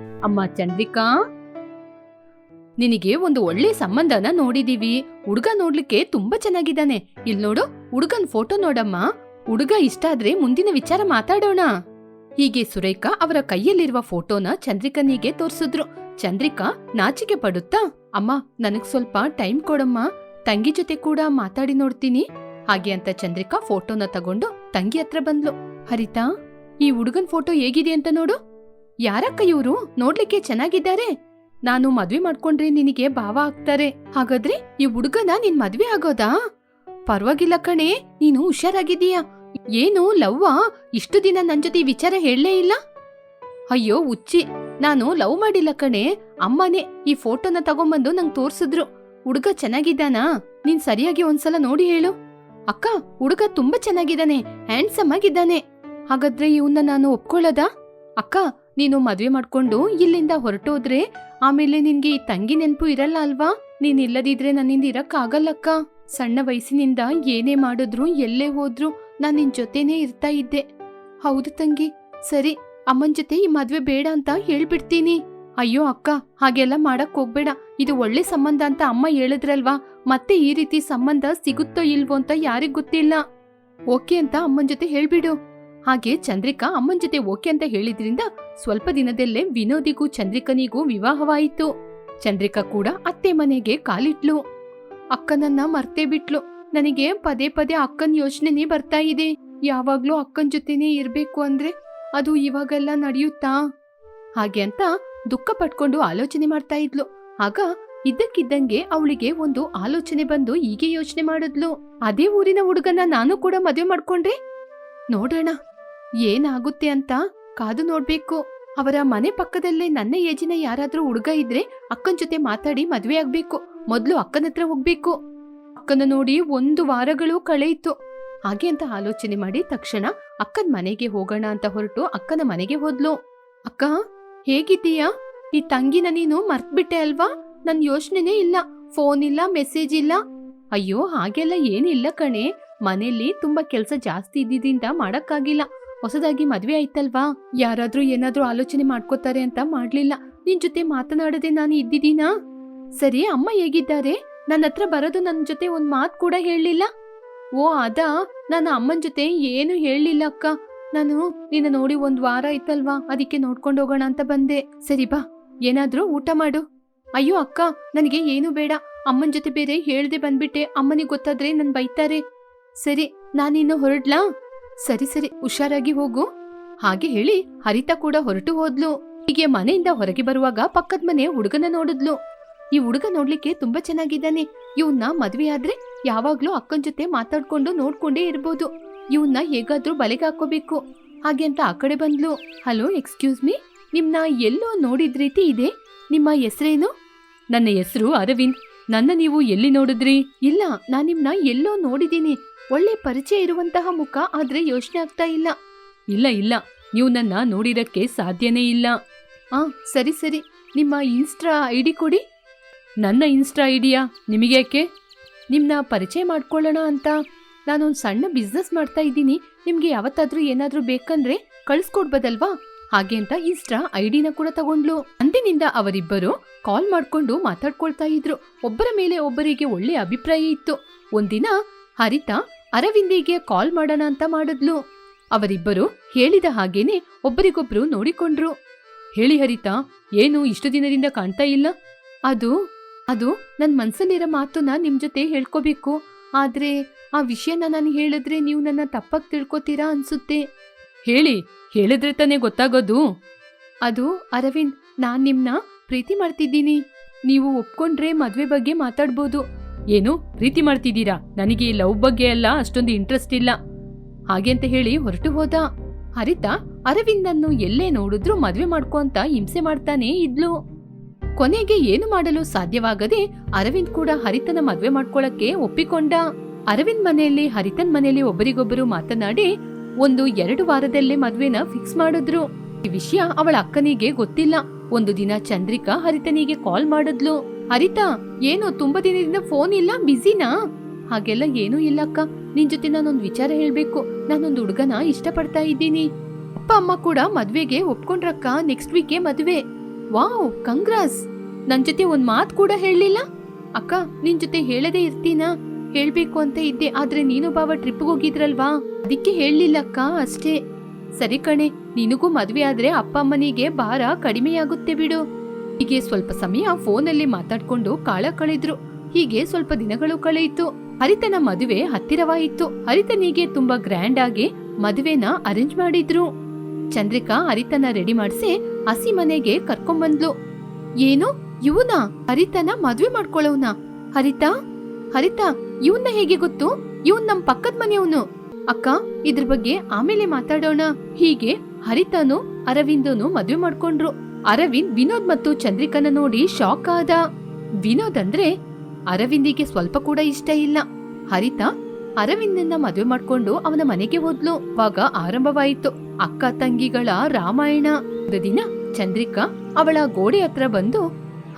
ಅಮ್ಮ ಚಂದ್ರಿಕಾ? ನಿನಗೆ ಒಂದು ಒಳ್ಳೆ ಸಂಬಂಧನ ನೋಡಿದೀವಿ. ಹುಡುಗ ನೋಡ್ಲಿಕ್ಕೆ ತುಂಬಾ ಚೆನ್ನಾಗಿದ್ದಾನೆ. ಇಲ್ಲಿ ನೋಡು, ಹುಡುಗನ್ ಫೋಟೋ ನೋಡಮ್ಮ. ಹುಡುಗ ಇಷ್ಟ ಆದ್ರೆ ಮುಂದಿನ ವಿಚಾರ ಮಾತಾಡೋಣ. ಹೀಗೆ ಸುರೇಖಾ ಅವರ ಕೈಯಲ್ಲಿರುವ ಫೋಟೋನ ಚಂದ್ರಿಕನಿಗೆ ತೋರಿಸಿದ್ರು. ಚಂದ್ರಿಕಾ, ನಾಚಿಕೆ ಪಡುತ್ತಾ? ಅಮ್ಮ, ನನಗ್ ಸ್ವಲ್ಪ ಟೈಮ್ ಕೊಡಮ್ಮ. ತಂಗಿ ಜೊತೆ ಕೂಡ ಮಾತಾಡಿ ನೋಡ್ತೀನಿ. ಹಾಗೆ ಅಂತ ಚಂದ್ರಿಕಾ ಫೋಟೋನ ತಗೊಂಡು ತಂಗಿ ಹತ್ರ ಬಂದ್ಲು. ಹರಿತಾ, ಈ ಹುಡುಗನ್ ಫೋಟೋ ಹೇಗಿದೆ ಅಂತ ನೋಡು. ಯಾರಕ್ಕ ಇವ್ರು ನೋಡ್ಲಿಕ್ಕೆ ಚೆನ್ನಾಗಿದ್ದಾರೆ. ನಾನು ಮದ್ವೆ ಮಾಡ್ಕೊಂಡ್ರೆ ನಿನಗೆ ಭಾವ ಆಗ್ತಾರೆ. ಹಾಗಾದ್ರೆ ಈ ಹುಡುಗನ ನಿನ್ ಮದ್ವೆ ಆಗೋದಾ? ಪರವಾಗಿಲ್ಲ ಕಣೆ, ನೀನು ಹುಷಾರಾಗಿದೀಯ ಏನು, ಲವ್ವ? ಇಷ್ಟು ದಿನ ನನ್ ಜೊತೆ ವಿಚಾರ ಹೇಳಲೇ ಇಲ್ಲ? ಅಯ್ಯೋ ಉಚ್ಚಿ ನಾನು ಲವ್ ಮಾಡಿಲ್ಲ ಕಣೆ. ಅಮ್ಮನೇ ಈ ಫೋಟೋನ ತಗೊಂಬಂದು ನಂಗ್ ತೋರ್ಸಿದ್ರು. ಹುಡುಗ ಚೆನ್ನಾಗಿದ್ದಾನಾ? ನೀನ್ ಸರಿಯಾಗಿ ಒಂದ್ಸಲ ನೋಡಿ ಹೇಳು. ಅಕ್ಕ, ಹುಡುಗ ತುಂಬಾ ಚೆನ್ನಾಗಿದ್ದಾನೆ, ಹ್ಯಾಂಡ್ಸಮ್ ಆಗಿದ್ದಾನೆ. ಹಾಗಾದ್ರೆ ಇವನ್ನ ನಾನು ಒಪ್ಕೊಳ್ಳೋದಾ? ಅಕ್ಕ ನೀನು ಮದ್ವೆ ಮಾಡ್ಕೊಂಡು ಇಲ್ಲಿಂದ ಹೊರಟೋದ್ರೆ ಆಮೇಲೆ ನಿನ್ಗೆ ಈ ತಂಗಿ ನೆನ್ಪು ಇರಲ್ಲ ಅಲ್ವಾ? ನೀನ್ ಇಲ್ಲದಿದ್ರೆ ನನ್ನಿಂದ ಇರಕ್ ಆಗಲ್ಲಕ್ಕ ಸಣ್ಣ ವಯಸ್ಸಿನಿಂದ ಏನೇ ಮಾಡಿದ್ರು ಎಲ್ಲೇ ಹೋದ್ರು ನಾನ್ ನಿನ್ ಜೊತೆನೇ ಇರ್ತಾ ಇದ್ದೆ. ಹೌದು ತಂಗಿ. ಸರಿ, ಅಮ್ಮನ್ ಜೊತೆ ಈ ಮದ್ವೆ ಬೇಡ ಅಂತ ಹೇಳ್ಬಿಡ್ತೀನಿ. ಅಯ್ಯೋ ಅಕ್ಕ, ಹಾಗೆಲ್ಲ ಮಾಡಕ್ ಹೋಗ್ಬೇಡ. ಇದು ಒಳ್ಳೆ ಸಂಬಂಧ ಅಂತ ಅಮ್ಮ ಹೇಳಿದ್ರಲ್ವಾ? ಮತ್ತೆ ಈ ರೀತಿ ಸಂಬಂಧ ಸಿಗುತ್ತೋ ಇಲ್ವೋ ಅಂತ ಯಾರಿಗ್ ಗೊತ್ತಿಲ್ಲ? ಓಕೆ ಅಂತ ಅಮ್ಮನ್ ಜೊತೆ ಹೇಳ್ಬಿಡು. ಹಾಗೆ ಚಂದ್ರಿಕಾ ಅಮ್ಮನ್ ಜೊತೆ ಓಕೆ ಅಂತ ಹೇಳಿದ್ರಿಂದ ಸ್ವಲ್ಪ ದಿನದಲ್ಲೇ ವಿನೋದಿಗೂ ಚಂದ್ರಿಕನಿಗೂ ವಿವಾಹವಾಯಿತು. ಚಂದ್ರಿಕಾ ಕೂಡ ಅತ್ತೆ ಮನೆಗೆ ಕಾಲಿಟ್ಲು. ಅಕ್ಕನನ್ನ ಮರ್ತೇ ಬಿಟ್ಲು. ನನಗೆ ಪದೇ ಪದೇ ಅಕ್ಕನ್ ಯೋಚನೆನೇ ಬರ್ತಾ ಇದೆ. ಯಾವಾಗ್ಲೂ ಅಕ್ಕನ್ ಜೊತೆನೇ ಇರ್ಬೇಕು ಅಂದ್ರೆ ಅದು ಇವಾಗೆಲ್ಲ ನಡೆಯುತ್ತಾ? ಹಾಗೆ ಅಂತ ದುಃಖ ಪಟ್ಕೊಂಡು ಆಲೋಚನೆ ಮಾಡ್ತಾ ಇದ್ಲು. ಆಗ ಇದ್ದಕ್ಕಿದ್ದಂಗೆ ಅವಳಿಗೆ ಒಂದು ಆಲೋಚನೆ ಬಂದು ಹೀಗೆ ಯೋಚನೆ ಮಾಡಿದ್ಲು. ಅದೇ ಊರಿನ ಹುಡುಗನ ನಾನು ಕೂಡ ಮದುವೆ ಮಾಡ್ಕೊಂಡ್ರೆ? ನೋಡೋಣ. ಏನಾಗುತ್ತೆ ಅಂತ ಕಾದು ನೋಡ್ಬೇಕು. ಅವರ ಮನೆ ಪಕ್ಕದಲ್ಲೇ ನನ್ನ ಏಜಿನ ಯಾರಾದ್ರೂ ಹುಡುಗ ಇದ್ರೆ ಅಕ್ಕನ ಜೊತೆ ಮಾತಾಡಿ ಮದ್ವೆ ಆಗ್ಬೇಕು. ಮೊದ್ಲು ಅಕ್ಕನ ಹತ್ರ ಹೋಗ್ಬೇಕು. ಅಕ್ಕನ ನೋಡಿ ಒಂದು ವಾರಗಳು ಕಳೆಯಿತು ಹಾಗೆ ಅಂತ ಆಲೋಚನೆ ಮಾಡಿ ತಕ್ಷಣ ಅಕ್ಕನ ಮನೆಗೆ ಹೋಗೋಣ ಅಂತ ಹೊರಟು ಅಕ್ಕನ ಮನೆಗೆ ಹೋದ್ಲು. ಅಕ್ಕ, ಹೇಗಿದ್ದೀಯಾ? ಈ ತಂಗಿನ ನೀನು ಮರ್ತ್ಬಿಟ್ಟೆ ಅಲ್ವಾ? ನನ್ ಯೋಚನೆನೇ ಇಲ್ಲ. ಫೋನ್ ಇಲ್ಲ, ಮೆಸೇಜ್ ಇಲ್ಲ. ಅಯ್ಯೋ, ಹಾಗೆಲ್ಲ ಏನಿಲ್ಲ ಕಣೆ. ಮನೆಯಲ್ಲಿ ತುಂಬಾ ಕೆಲಸ ಜಾಸ್ತಿ ಇದ್ದಿದ್ದಿಂದ ಮಾಡಕ್ಕಾಗಿಲ್ಲ. ಹೊಸದಾಗಿ ಮದ್ವೆ ಆಯ್ತಲ್ವಾ? ಯಾರಾದ್ರೂ ಏನಾದ್ರೂ ಆಲೋಚನೆ ಮಾಡ್ಕೋತಾರೆ ಅಂತ ಮಾಡ್ಲಿಲ್ಲ. ನಿನ್ ಜೊತೆ ಮಾತನಾಡದೆ ನಾನು ಇದ್ದಿದ್ದೀನಾ? ಸರಿ, ಅಮ್ಮ ಹೇಗಿದ್ದಾರೆ? ನನ್ನ ಹತ್ರ ಬರೋದು ನನ್ನ ಜೊತೆ ಒಂದ್ ಮಾತ್ ಕೂಡ ಹೇಳಲಿಲ್ಲ. ಓ, ಅದಾ. ನಾನು ಅಮ್ಮನ ಜೊತೆ ಏನು ಹೇಳಲಿಲ್ಲ ಅಕ್ಕ. ನಾನು ನಿನ್ನ ನೋಡಿ ಒಂದ್ ವಾರ ಆಯ್ತಲ್ವಾ? ಅದಕ್ಕೆ ನೋಡ್ಕೊಂಡು ಹೋಗೋಣ ಅಂತ ಬಂದೆ. ಸರಿ, ಬಾ. ಏನಾದ್ರೂ ಊಟ ಮಾಡು. ಅಯ್ಯೋ, ಅಕ್ಕ, ನನಗೆ ಏನು ಬೇಡ. ಅಮ್ಮನ ಜೊತೆ ಬೇರೆ ಹೇಳ್ದೆ ಬಂದ್ಬಿಟ್ಟೆ. ಅಮ್ಮನಿಗೆ ಗೊತ್ತಾದ್ರೆ ನನ್ ಬೈತಾರೆ. ಸರಿ, ನಾನಿನ್ನು ಹೊರಡ್ಲಾ? ಸರಿ ಸರಿ, ಹುಷಾರಾಗಿ ಹೋಗು. ಹಾಗೆ ಹೇಳಿ ಹರಿತಾ ಕೂಡ ಹೊರಟು ಹೋದ್ಲು. ಹೀಗೆ ಮನೆಯಿಂದ ಹೊರಗೆ ಬರುವಾಗ ಪಕ್ಕದ ಮನೆ ಹುಡುಗನ ನೋಡಿದ್ಲು. ಈ ಹುಡುಗ ನೋಡ್ಲಿಕ್ಕೆ ತುಂಬಾ ಚೆನ್ನಾಗಿದ್ದಾನೆ. ಇವನ್ನ ಮದ್ವೆ ಆದ್ರೆ ಯಾವಾಗ್ಲೂ ಅಕ್ಕನ್ ಜೊತೆ ಮಾತಾಡ್ಕೊಂಡು ನೋಡ್ಕೊಂಡೇ ಇರ್ಬೋದು. ಇವನ್ನ ಹೇಗಾದ್ರೂ ಬಲೆಗೆ ಹಾಕೋಬೇಕು ಹಾಗೆ ಅಂತ ಆ ಕಡೆ ಬಂದ್ಲು. Hello, excuse me. ನಿಮ್ನ ಎಲ್ಲೋ ನೋಡಿದ ರೀತಿ ಇದೆ. ನಿಮ್ಮ ಹೆಸರೇನು? ನನ್ನ ಹೆಸರು ಅರವಿಂದ್. ನನ್ನ ನೀವು ಎಲ್ಲಿ ನೋಡಿದ್ರಿ? ಇಲ್ಲ, ನಾನು ನಿಮ್ನ ಎಲ್ಲೋ ನೋಡಿದೀನಿ ಒಳ್ಳೆ ಪರಿಚಯ ಇರುವಂತಹ ಮುಖ ಆದ್ರೆ ಯೋಚನೆ ಆಗ್ತಾ ಇಲ್ಲ. ಇಲ್ಲ ಇಲ್ಲ. ನೀವು ನನ್ನ ನೋಡಿರಕ್ಕೆ ಸಾಧ್ಯನೇ ಇಲ್ಲ. ಆ, ಸರಿ ಸರಿ. ನಿಮ್ಮ ಇನ್ಸ್ಟಾ ಐ ಡಿ ಕೊಡಿ. ನನ್ನ ಇನ್ಸ್ಟಾ ಐಡಿಯಾ? ನಿಮಗೇಕೆ ನಿಮ್ಮನ್ನ ಪರಿಚಯ ಮಾಡ್ಕೊಳ್ಳೋಣ ಅಂತ. ನಾನೊಂದು ಸಣ್ಣ ಬಿಸ್ನೆಸ್ ಮಾಡ್ತಾ ಇದ್ದೀನಿ. ನಿಮಗೆ ಯಾವತ್ತಾದ್ರೂ ಏನಾದ್ರೂ ಬೇಕಂದ್ರೆ ಕಳಿಸ್ಕೊಡ್ಬೋದಲ್ವಾ ಹಾಗೆ ಅಂತ ಇನ್ಸ್ಟಾ ಐಡಿನ ಕೂಡ ತಗೊಂಡ್ಲು. ಅಂದಿನಿಂದ ಅವರಿಬ್ಬರು ಕಾಲ್ ಮಾಡ್ಕೊಂಡು ಮಾತಾಡ್ಕೊಳ್ತಾ ಇದ್ರು. ಒಬ್ಬರ ಮೇಲೆ ಒಬ್ಬರಿಗೆ ಒಳ್ಳೆಯ ಅಭಿಪ್ರಾಯ ಇತ್ತು. ಒಂದಿನ ಹರಿತಾ ಅರವಿಂದಿಗೆ ಕಾಲ್ ಮಾಡೋಣ ಅಂತ ಮಾಡಿದ್ಲು. ಅವರಿಬ್ಬರು ಹೇಳಿದ ಹಾಗೇನೆ ಒಬ್ಬರಿಗೊಬ್ರು ನೋಡಿಕೊಂಡ್ರು. ಹೇಳಿ ಹರಿತಾ, ಏನು ಇಷ್ಟು ದಿನದಿಂದ ಕಾಣ್ತಾ ಇಲ್ಲ? ಅದು ಅದು ನನ್ ಮನ್ಸಲ್ಲಿರೋ ಮಾತನ್ನ ನಿಮ್ ಜೊತೆ ಹೇಳ್ಕೋಬೇಕು. ಆದ್ರೆ ಆ ವಿಷಯನ ನಾನು ಹೇಳಿದ್ರೆ ನೀವು ನನ್ನ ತಪ್ಪಾಗಿ ತಿಳ್ಕೊತೀರಾ ಅನ್ಸುತ್ತೆ. ಹೇಳಿ, ಹೇಳಿದ್ರೆ ತಾನೇ ಗೊತ್ತಾಗೋದು? ಅದು, ಅರವಿಂದ್, ನಾನ್ ನಿಮ್ನ ಪ್ರೀತಿ ಮಾಡ್ತಿದ್ದೀನಿ. ನೀವು ಒಪ್ಕೊಂಡ್ರೆ ಮದ್ವೆ ಬಗ್ಗೆ ಮಾತಾಡ್ಬೋದು. ಏನು ಪ್ರೀತಿ ಮಾಡ್ತಿದ್ದೀರಾ? ನನಗೆ ಲವ್ ಬಗ್ಗೆ ಎಲ್ಲ ಅಷ್ಟೊಂದು ಇಂಟ್ರೆಸ್ಟ್ ಇಲ್ಲ. ಹಾಗೆ ಅಂತ ಹೇಳಿ ಹೊರಟು ಹೋದ. ಹರಿತ, ಅರವಿಂದನ್ನು ಎಲ್ಲೇ ನೋಡಿದ್ರು ಮದ್ವೆ ಮಾಡ್ಕೊ ಅಂತ ಹಿಂಸೆ ಮಾಡ್ತಾನೆ ಇದ್ಲು. ಕೊನೆಗೆ ಏನು ಮಾಡಲು ಸಾಧ್ಯವಾಗದೆ ಅರವಿಂದ್ ಕೂಡ ಹರಿತನ ಮದ್ವೆ ಮಾಡ್ಕೊಳಕ್ಕೆ ಒಪ್ಪಿಕೊಂಡ. ಅರವಿಂದ್ ಮನೆಯಲ್ಲಿ, ಹರಿತನ್ ಮನೆಯಲ್ಲಿ ಒಬ್ಬರಿಗೊಬ್ಬರು ಮಾತನಾಡಿ ಒಂದು ಎರಡು ವಾರದಲ್ಲೇ ಮದ್ವೆನ ಫಿಕ್ಸ್ ಮಾಡಿದ್ರು. ಈ ವಿಷಯ ಅವಳ ಅಕ್ಕನಿಗೆ ಗೊತ್ತಿಲ್ಲ. ಒಂದು ದಿನ ಚಂದ್ರಿಕಾ ಹರಿತನಿಗೆ ಕಾಲ್ ಮಾಡಿದ್ಲು. ಹರಿತಾ ಏನು ತುಂಬಾ ದಿನದಿಂದ ಫೋನ್ ಇಲ್ಲ? ಬಿಸಿನಾ ಹಾಗೆಲ್ಲ ಏನೂ ಇಲ್ಲ ಅಕ್ಕ. ನಿನ್ ಜೊತೆ ನಾನೊಂದು ವಿಚಾರ ಹೇಳ್ಬೇಕು. ನಾನೊಂದು ಹುಡುಗನ ಇಷ್ಟಪಡ್ತಾ ಇದ್ದೀನಿ. ಅಪ್ಪ, ಅಮ್ಮ ಕೂಡ ಮದ್ವೆಗೆ ಒಪ್ಕೊಂಡ್ರಕ್ಕ ನೆಕ್ಸ್ಟ್ ವೀಕೆ ಮದ್ವೆ. ವಾವ್ ಕಂಗ್ರಾಸ್ ನನ್ ಜೊತೆ ಒಂದ್ ಮಾತು ಕೂಡ ಹೇಳಲಿಲ್ಲ? ಅಕ್ಕ, ನಿನ್ ಜೊತೆ ಹೇಳದೇ ಇರ್ತೀನಾ? ಹೇಳ್ಬೇಕು ಅಂತ ಇದ್ದೆ. ಆದ್ರೆ ನೀನು ಬಾವ ಟ್ರಿಪ್ಗೆ ಹೋಗಿದ್ರಲ್ವಾ? ಅದಕ್ಕೆ ಹೇಳಲಿಲ್ಲ ಅಕ್ಕ, ಅಷ್ಟೇ. ಸರಿ ಕಣೆ, ನಿನಗೂ ಮದ್ವೆ ಆದ್ರೆ ಅಪ್ಪ, ಅಮ್ಮನಿಗೆ ಭಾರ ಕಡಿಮೆಯಾಗುತ್ತೆ ಬಿಡು. ಹೀಗೆ ಸ್ವಲ್ಪ ಸಮಯ ಫೋನಲ್ಲಿ ಮಾತಾಡ್ಕೊಂಡು ಕಾಳ ಕಳೆದ್ರು. ಹೀಗೆ ಸ್ವಲ್ಪ ದಿನಗಳು ಕಳೆಯಿತು. ಹರಿತನ ಮದುವೆ ಹತ್ತಿರವಾಯಿತು. ಹರಿತನಿಗೆ ತುಂಬಾ ಗ್ರ್ಯಾಂಡ್ ಆಗಿ ಮದುವೆನ ಅರೇಂಜ್ ಮಾಡಿದ್ರು. ಚಂದ್ರಿಕಾ ಹರಿತನ ರೆಡಿ ಮಾಡಿಸಿ ಹಸಿ ಮನೆಗೆ ಕರ್ಕೊಂಬಂದ್ಲು. ಏನು? ಇವನ? ಹರಿತನ ಮದ್ವೆ ಮಾಡ್ಕೊಳ್ಳೋನ ಹರಿತ? ಹರಿತಾ, ಇವನ್ನ ಹೇಗೆ ಗೊತ್ತು? ಇವನ್ ನಮ್ ಪಕ್ಕದ ಮನೆಯವನು. ಅಕ್ಕ, ಇದ್ರ ಬಗ್ಗೆ ಆಮೇಲೆ ಮಾತಾಡೋಣ. ಹೀಗೆ ಹರಿತನು ಅರವಿಂದನು ಮದ್ವೆ ಮಾಡ್ಕೊಂಡ್ರು. ಅರವಿಂದ್, ವಿನೋದ್ ಮತ್ತು ಚಂದ್ರಿಕನ ನೋಡಿ ಶಾಕ್ ಆದ. ವಿನೋದ್ ಅಂದ್ರೆ ಅರವಿಂದಿಗೆ ಸ್ವಲ್ಪ ಕೂಡ ಇಷ್ಟ ಇಲ್ಲ. ಹರಿತಾ ಅರವಿಂದನ್ನ ಮದುವೆ ಮಾಡ್ಕೊಂಡು ಅವನ ಮನೆಗೆ ಹೋದ್ಲು. ಆವಾಗ ಆರಂಭವಾಯಿತು. ಅಕ್ಕ ತಂಗಿಗಳ ರಾಮಾಯಣ. ದಿನ ಚಂದ್ರಿಕಾ ಅವಳ ಗೋಡೆ ಹತ್ರ ಬಂದು,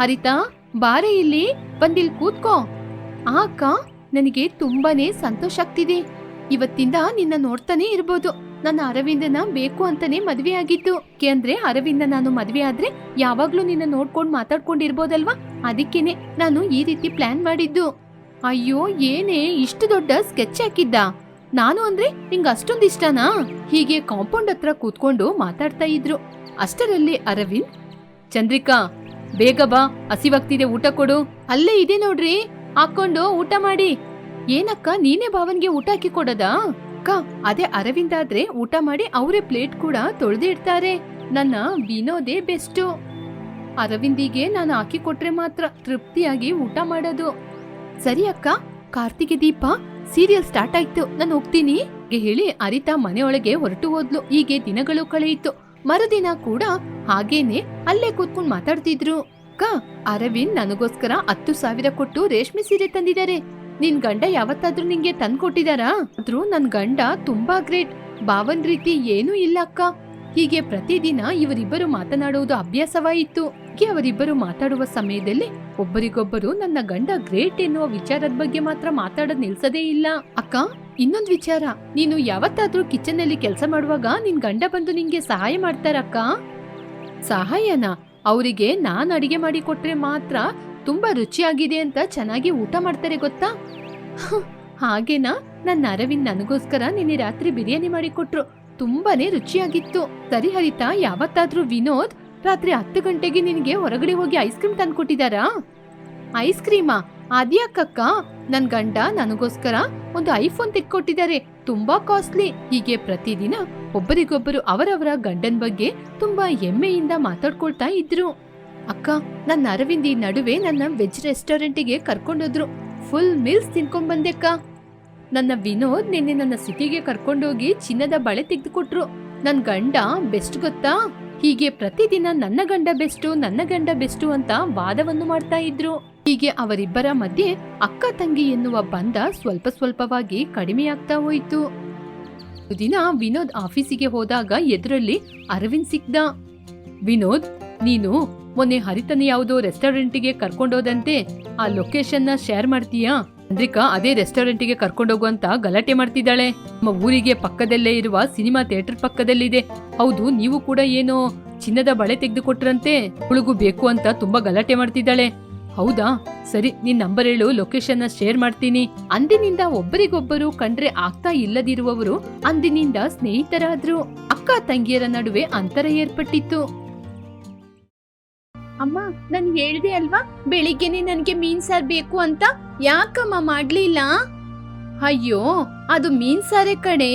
ಹರಿತಾ, ಬಾರೆ ಇಲ್ಲಿ, ಬಂದಿಲ್ ಕೂತ್ಕೋ. ಆ ಅಕ್ಕ ನನಗೆ ತುಂಬಾನೇ ಸಂತೋಷ ಆಗ್ತಿದೆ. ಇವತ್ತಿಂದ ನಿನ್ನ ನೋಡ್ತಾನೆ ಇರ್ಬೋದು. ನನ್ನ ಅರವಿಂದನ ಬೇಕು ಅಂತಾನೆ ಮದ್ವೆ ಆಗಿತ್ತು ಅಂದ್ರೆ ಅರವಿಂದ ನಾನು ಮದ್ವೆ ಆದ್ರೆ ಯಾವಾಗ್ಲೂ ನಿನ್ನ ನೋಡ್ಕೊಂಡು ಮಾತಾಡ್ಕೊಂಡಿರ್ಬೋದಲ್ವಾ? ಅದಕ್ಕೇನೆ ನಾನು ಈ ರೀತಿ ಪ್ಲಾನ್ ಮಾಡಿದ್ದು. ಅಯ್ಯೋ, ಏನೇ, ಇಷ್ಟು ದೊಡ್ಡ ಸ್ಕೆಚ್ ಹಾಕಿದ್ದ? ನಾನು ಅಂದ್ರೆ ನಿಂಗೆ ಅಷ್ಟೊಂದ್ ಇಷ್ಟನಾ? ಹೀಗೆ ಕಾಂಪೌಂಡ್ ಹತ್ರ ಕೂತ್ಕೊಂಡು ಮಾತಾಡ್ತಾ ಇದ್ರು. ಅಷ್ಟರಲ್ಲಿ ಅರವಿಂದ್, ಚಂದ್ರಿಕಾ, ಬೇಗ ಬಾ, ಹಸಿವಾಗ್ತಿದೆ, ಊಟ ಕೊಡು. ಅಲ್ಲೇ ಇದೆ ನೋಡ್ರಿ, ಹಾಕೊಂಡು ಊಟ ಮಾಡಿ. ಏನಕ್ಕ, ನೀನೇ ಭಾವನ್ಗೆ ಊಟ ಹಾಕಿ ಕೊಡದಾ? ಅಕ್ಕ, ಅದೇ ಅರವಿಂದ್ ಆದ್ರೆ ಊಟ ಮಾಡಿ ಅವರೇ ಪ್ಲೇಟ್ ಕೂಡ ತೊಳೆದು ಇಡ್ತಾರೆ ನನ್ನ ವಿನೋದೇ ಬೆಸ್ಟು. ಅರವಿಂದಿಗೆ ನಾನು ಹಾಕಿ ಕೊಟ್ರೆ ಮಾತ್ರ ತೃಪ್ತಿಯಾಗಿ ಊಟ ಮಾಡೋದು. ಸರಿ ಅಕ್ಕ ಕಾರ್ತಿಗೆ ದೀಪ, ಸೀರಿಯಲ್ ಸ್ಟಾರ್ಟ್ ಆಯ್ತು. ನಾನು ಹೋಗ್ತೀನಿ. ಹೀಗೆ ಹೇಳಿ ಅರಿತಾ ಮನೆಯೊಳಗೆ ಹೊರಟು ಹೋದ್ಲು. ಹೀಗೆ ದಿನಗಳು ಕಳೆಯಿತು. ಮರುದಿನ ಕೂಡ ಹಾಗೇನೆ ಅಲ್ಲೇ ಕೂತ್ಕೊಂಡು ಮಾತಾಡ್ತಿದ್ರು. ಅಕ್ಕ, ಅರವಿಂದ್ ನನಗೋಸ್ಕರ ಹತ್ತು ಸಾವಿರ ಕೊಟ್ಟು ರೇಷ್ಮೆ ಸೀರೆ ತಂದಿದ್ದಾರೆ. ನಿನ್ ಗಂಡ ಯಾವತ್ತಾದ್ರೂ ನಿಂಗೆ ತಂದ್ ಕೊಟ್ಟಿದಾರಾ ಆದ್ರೂ ನನ್ ಗಂಡ ತುಂಬಾ ಗ್ರೇಟ್. ಭಾವನ್ ರೀತಿ ಏನೂ ಇಲ್ಲ ಅಕ್ಕ. ಹೀಗೆ ಪ್ರತಿದಿನ ಇವರಿಬ್ಬರು ಮಾತನಾಡುವುದು ಅಭ್ಯಾಸವಾಯಿತು. ಅವರಿಬ್ಬರು ಮಾತಾಡುವ ಸಮಯದಲ್ಲಿ ಒಬ್ಬರಿಗೊಬ್ಬರು ನನ್ನ ಗಂಡ ಗ್ರೇಟ್ ಎನ್ನುವ ವಿಚಾರದ ಬಗ್ಗೆ ಮಾತ್ರ ಮಾತಾಡೋದ್ ನಿಲ್ಸದೇ ಇಲ್ಲ. ಅಕ್ಕ, ಇನ್ನೊಂದ್ ವಿಚಾರ. ನೀನು ಯಾವತ್ತಾದ್ರೂ ಕಿಚನ್ ಅಲ್ಲಿ ಕೆಲಸ ಮಾಡುವಾಗ ನಿನ್ ಗಂಡ ಬಂದು ನಿಂಗೆ ಸಹಾಯ ಮಾಡ್ತಾರಕ್ಕ? ಸಹಾಯನ? ಅವರಿಗೆ ನಾನ್ ಅಡಿಗೆ ಮಾಡಿ ಕೊಟ್ರೆ ಮಾತ್ರ ತುಂಬಾ ರುಚಿಯಾಗಿದೆ ಅಂತ ಚೆನ್ನಾಗಿ ಊಟ ಮಾಡ್ತಾರೆ ಗೊತ್ತಾ? ಹಾಗೇನಾ? ನನ್ನ ಅರವಿಂದ್ ನನಗೋಸ್ಕರ ನಿನ್ನೆ ರಾತ್ರಿ ಬಿರಿಯಾನಿ ಮಾಡಿ ಕೊಟ್ರು. ತುಂಬಾನೇ ರುಚಿಯಾಗಿತ್ತು. ಸರಿ ಹರಿತಾ, ಯಾವತ್ತಾದ್ರೂ ವಿನೋದ್, ರಾತ್ರಿ ಹತ್ತು ಗಂಟೆಗೆ ನಿನಗೆ ಹೊರಗಡೆ ಹೋಗಿ ಐಸ್ ಕ್ರೀಮ್ ತಂದ್ಕೊಟ್ಟಿದಾರಾ ಐಸ್ ಕ್ರೀಮಾ? ಅದ್ಯಾಕಕ್ಕ? ನನ್ ಗಂಡ ನನಗೋಸ್ಕರ ಒಂದು ಐಫೋನ್ ತೆಕ್ಕೊಟ್ಟಿದ್ದಾರೆ. ತುಂಬಾ ಕಾಸ್ಟ್ಲಿ. ಹೀಗೆ ಪ್ರತಿದಿನ ಒಬ್ಬರಿಗೊಬ್ಬರು ಅವರವರ ಗಂಡನ್ ಬಗ್ಗೆ ತುಂಬಾ ಹೆಮ್ಮೆಯಿಂದ ಮಾತಾಡ್ಕೊಳ್ತಾ ಇದ್ರು. ಅಕ್ಕ ನನ್ನ ಅರವಿಂದಿ ನಡುವೆ ನನ್ನ ವೆಜ್ ರೆಸ್ಟೋರೆಂಟಿಗೆ ಕರ್ಕೊಂಡೋದ್ರು. ಫುಲ್ ಮೀಲ್ಸ್ ತಿನ್ಕೊಂಡ್ ಬಂದೆಕ್ಕ ನನ್ನ ವಿನೋದ್ ನಿನ್ನೆ ನನ್ನ ಸಿಟಿಗೆ ಕರ್ಕೊಂಡೋಗಿ ಚಿನ್ನದ ಬಳೆ ತೆಗೆದುಕೊಟ್ರು. ನನ್ ಗಂಡ ಬೆಸ್ಟ್ ಗೊತ್ತಾ? ಹೀಗೆ ಪ್ರತಿದಿನ ನನ್ನ ಗಂಡ ಬೆಸ್ಟು, ನನ್ನ ಗಂಡ ಬೆಸ್ಟು ಅಂತ ವಾದವನ್ನು ಮಾಡ್ತಾ ಇದ್ರು. ಹೀಗೆ ಅವರಿಬ್ಬರ ಮಧ್ಯೆ ಅಕ್ಕ ತಂಗಿ ಎನ್ನುವ ಬಂಧ ಸ್ವಲ್ಪ ಸ್ವಲ್ಪವಾಗಿ ಕಡಿಮೆಯಾಗ್ತಾ ಹೋಯಿತು. ದಿನ ವಿನೋದ್ ಆಫೀಸಿಗೆ ಹೋದಾಗ ಎದುರಲ್ಲಿ ಅರವಿಂದ್ ಸಿಕ್ದ. ವಿನೋದ್, ನೀನು ಮೊನ್ನೆ ಹರಿತನ ಯಾವುದೋ ರೆಸ್ಟೋರೆಂಟಿಗೆ ಕರ್ಕೊಂಡೋದಂತೆ ಆ ಲೊಕೇಶನ್ನ ಶೇರ್ ಮಾಡ್ತೀಯಾ? ಚಂದ್ರಿಕಾ ಅದೇ ರೆಸ್ಟೋರೆಂಟಿಗೆ ಕರ್ಕೊಂಡೋಗು ಅಂತ ಗಲಾಟೆ ಮಾಡ್ತಿದ್ದಾಳೆ. ನಮ್ಮ ಊರಿಗೆ ಪಕ್ಕದಲ್ಲೇ ಇರುವ ಸಿನಿಮಾ ಥಿಯೇಟರ್ ಪಕ್ಕದಲ್ಲಿದೆ. ಹೌದು, ನೀವು ಕೂಡ ಏನೋ ಚಿನ್ನದ ಬಳೆ ತೆಗೆದುಕೊಟ್ರಂತೆ. ಹುಳುಗು ಬೇಕು ಅಂತ ತುಂಬಾ ಗಲಾಟೆ ಮಾಡ್ತಿದ್ದಾಳೆ. ಹೌದಾ? ಸರಿ, ನಿನ್ ನಂಬರ್ ಹೇಳು ಲೊಕೇಶನ್ ಶೇರ್ ಮಾಡ್ತೀನಿ. ಅಂದಿನಿಂದ ಒಬ್ಬರಿಗೊಬ್ಬರು ಕಂಡ್ರೆ ಆಗ್ತಾ ಇಲ್ಲದಿರುವವರು ಅಂದಿನಿಂದ ಸ್ನೇಹಿತರಾದ್ರು ಅಕ್ಕ ತಂಗಿಯರ ನಡುವೆ ಅಂತರ ಏರ್ಪಟ್ಟಿತ್ತು. ಅಮ್ಮ, ನಾನು ಹೇಳ್ದೆ ಅಲ್ವಾ? ಬೆಳಿಗ್ಗೆನೆ ನನಗೆ ಮೀನ್ ಸಾರ್ ಬೇಕು ಅಂತ? ಯಾಕಮ್ಮ ಮಾಡ್ಲಿಲ್ಲ? ಅಯ್ಯೋ, ಅದು ಮೀನ್ ಸಾರೆ ಕಡೆ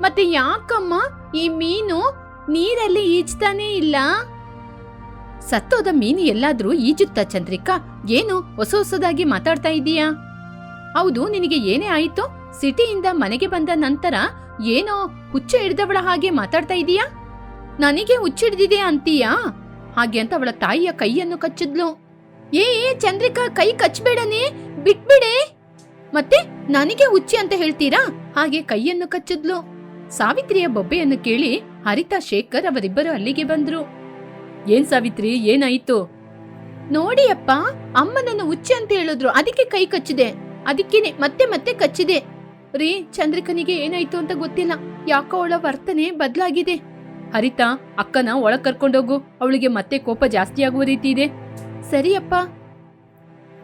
ಮತ್ತೆ ಯಾಕಮ್ಮ ಈ ಮೀನು ನೀರಲ್ಲಿ ಈಜ್ತಾನೇ ಇಲ್ಲ? ಸತ್ತೋದ ಮೀನು ಎಲ್ಲಾದ್ರೂ ಈಜುತ್ತಾ ಚಂದ್ರಿಕಾ? ಏನು ಹೊಸ ಹೊಸದಾಗಿ ಮಾತಾಡ್ತಾ ಇದೀಯಾ? ಹೌದು, ನಿನಗೆ ಏನೇ ಆಯಿತು? ಸಿಟಿಯಿಂದ ಮನೆಗೆ ಬಂದ ನಂತರ ಏನೋ ಹುಚ್ಚ ಹಿಡ್ದವಳ ಹಾಗೆ ಮಾತಾಡ್ತಾ ಇದೀಯಾ? ನನಗೆ ಹುಚ್ಚಿಡ್ದಿದೆ ಅಂತೀಯಾ? ಹಾಗೆ ಅಂತ ಅವಳ ತಾಯಿಯ ಕೈಯನ್ನು ಕಚ್ಚಿದ್ಲು. ಏ ಚಂದ್ರಿಕಾ, ಕೈ ಕಚ್ಚಬೇಡನೆ ಬಿಟ್ಬಿಡೆ. ಮತ್ತೆ ನನಗೆ ಉಚ್ಚಿ ಅಂತ ಹೇಳ್ತೀರಾ? ಹಾಗೆ ಕೈಯನ್ನು ಕಚ್ಚಿದ್ಲು. ಸಾವಿತ್ರಿಯ ಬೊಬ್ಬೆಯನ್ನು ಕೇಳಿ ಹರಿತಾ ಶೇಖರ್ ಅವರಿಬ್ಬರು ಅಲ್ಲಿಗೆ ಬಂದ್ರು. ಏನ್ ಸಾವಿತ್ರಿ, ಏನಾಯ್ತು? ನೋಡಿ ಅಪ್ಪ ಅಮ್ಮ ನನ್ನ ಹುಚ್ಚಿ ಅಂತ ಹೇಳಿದ್ರು. ಅದಕ್ಕೆ ಕೈ ಕಚ್ಚಿದೆ. ಅದಕ್ಕೇನೆ ಮತ್ತೆ ಮತ್ತೆ ಕಚ್ಚಿದೆ. ರೀ, ಚಂದ್ರಿಕನಿಗೆ ಏನಾಯ್ತು ಅಂತ ಗೊತ್ತಿಲ್ಲ. ಯಾಕೋ ಅವಳ ವರ್ತನೆ ಬದಲಾಗಿದೆ. ಹರಿತಾ ಅಕ್ಕನ ಒಳಗ್ ಕರ್ಕೊಂಡೋಗು ಅವಳಿಗೆ ಮತ್ತೆ ಕೋಪ ಜಾಸ್ತಿ ಆಗುವ ರೀತಿ ಇದೆ. ಸರಿಯಪ್ಪ.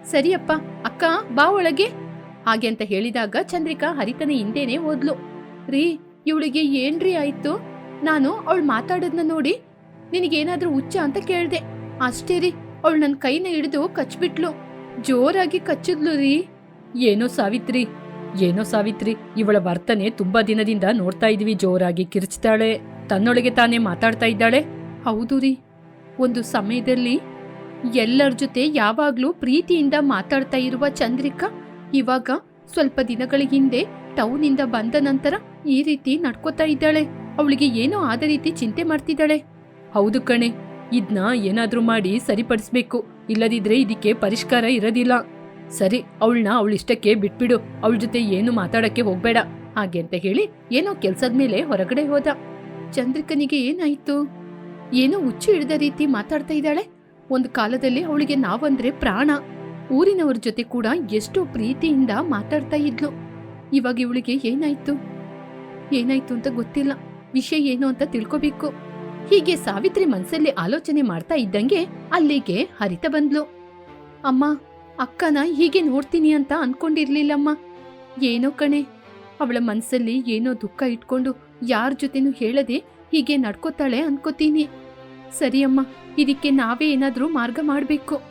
ಸರಿಯಪ್ಪ. ಅಕ್ಕ, ಬಾ ಒಳಗೆ. ಹಾಗೆ ಅಂತ ಹೇಳಿದಾಗ ಚಂದ್ರಿಕಾ ಹರಿತನ ಹಿಂದೆನೆ ಓದ್ಲು ರೀ, ಇವಳಿಗೆ ಏನ್ರಿ ಆಯ್ತು? ನಾನು ಅವಳು ಮಾತಾಡೋದ್ನ ನೋಡಿ ನಿನಗೇನಾದ್ರೂ ಹುಚ್ಚ ಅಂತ ಕೇಳ್ದೆ. ಅಷ್ಟೇ ರೀ, ಅವಳು ನನ್ನ ಕೈನ ಹಿಡಿದು ಕಚ್ಬಿಟ್ಲು. ಜೋರಾಗಿ ಕಚ್ಚಿದ್ಲು ರೀ. ಏನೋ ಸಾವಿತ್ರಿ ಏನೋ ಸಾವಿತ್ರಿ, ಇವಳ ವರ್ತನೆ ತುಂಬಾ ದಿನದಿಂದ ನೋಡ್ತಾ ಇದೀವಿ ಜೋರಾಗಿ ಕಿರ್ಚ್ತಾಳೆ. ತನ್ನೊಳಗೆ ತಾನೇ ಮಾತಾಡ್ತಾ ಇದ್ದಾಳೆ? ಹೌದು ರೀ. ಒಂದು ಸಮಯದಲ್ಲಿ ಎಲ್ಲರ ಜೊತೆ ಯಾವಾಗಲೂ ಪ್ರೀತಿಯಿಂದ ಮಾತಾಡ್ತಾ ಇರುವ ಚಂದ್ರಿಕಾ ಇವಾಗ ಸ್ವಲ್ಪ ದಿನಗಳ ಹಿಂದೆ ಟೌನಿಂದ ಬಂದ ನಂತರ ಈ ರೀತಿ ನಡ್ಕೋತಾ ಇದ್ದಾಳೆ. ಅವಳಿಗೆ ಏನೋ ಆದ ರೀತಿ ಚಿಂತೆ ಮಾಡ್ತಿದ್ದಾಳೆ. ಹೌದು ಕಣೆ. ಇದ್ನ ಏನಾದರೂ ಮಾಡಿ ಸರಿಪಡಿಸ್ಬೇಕು. ಇಲ್ಲದಿದ್ರೆ ಇದಕ್ಕೆ ಪರಿಷ್ಕಾರ ಇರೋದಿಲ್ಲ. ಸರಿ, ಅವಳನ್ನ ಅವಳಿಷ್ಟಕ್ಕೆ ಬಿಟ್ಬಿಡು. ಅವಳ ಜೊತೆ ಏನು ಮಾತಾಡಕ್ಕೆ ಹೋಗ್ಬೇಡ. ಹಾಗೆ ಅಂತ ಹೇಳಿ ಏನೋ ಕೆಲ್ಸದ ಮೇಲೆ ಹೊರಗಡೆ ಹೋದ. ಚಂದ್ರಿಕನಿಗೆ ಏನಾಯ್ತು? ಏನೋ ಹುಚ್ಚು ಹಿಡಿದ ರೀತಿ ಮಾತಾಡ್ತಾ ಇದ್ದಾಳೆ. ಒಂದು ಕಾಲದಲ್ಲಿ ಅವಳಿಗೆ ನಾವಂದ್ರೆ ಪ್ರಾಣ. ಊರಿನವ್ರ ಜೊತೆ ಕೂಡ ಎಷ್ಟೋ ಪ್ರೀತಿಯಿಂದ ಮಾತಾಡ್ತಾ ಇದ್ಲು. ಇವಾಗ ಇವಳಿಗೆ ಏನಾಯ್ತು? ಏನಾಯ್ತು ಅಂತ ಗೊತ್ತಿಲ್ಲ. ವಿಷಯ ಏನು ಅಂತ ತಿಳ್ಕೊಬೇಕು. ಹೀಗೆ ಸಾವಿತ್ರಿ ಮನ್ಸಲ್ಲಿ ಆಲೋಚನೆ ಮಾಡ್ತಾ ಇದ್ದಂಗೆ ಅಲ್ಲಿಗೆ ಹರಿತ ಬಂದ್ಲು. ಅಮ್ಮ, ಅಕ್ಕನ ಹೀಗೆ ನೋಡ್ತೀನಿ ಅಂತ ಅನ್ಕೊಂಡಿರ್ಲಿಲ್ಲಮ್ಮ. ಏನೋ ಕಣೆ, ಅವಳ ಮನ್ಸಲ್ಲಿ ಏನೋ ದುಃಖ ಇಟ್ಕೊಂಡು ಯಾರ ಜೊತೆನೂ ಹೇಳದೆ ಹೀಗೆ ನಡ್ಕೋತಾಳೆ ಅನ್ಕೋತೀನಿ. ಸರಿಯಮ್ಮ, ಇದಕ್ಕೆ ನಾವೇ ಏನಾದರೂ ಮಾರ್ಗ ಮಾಡಬೇಕು.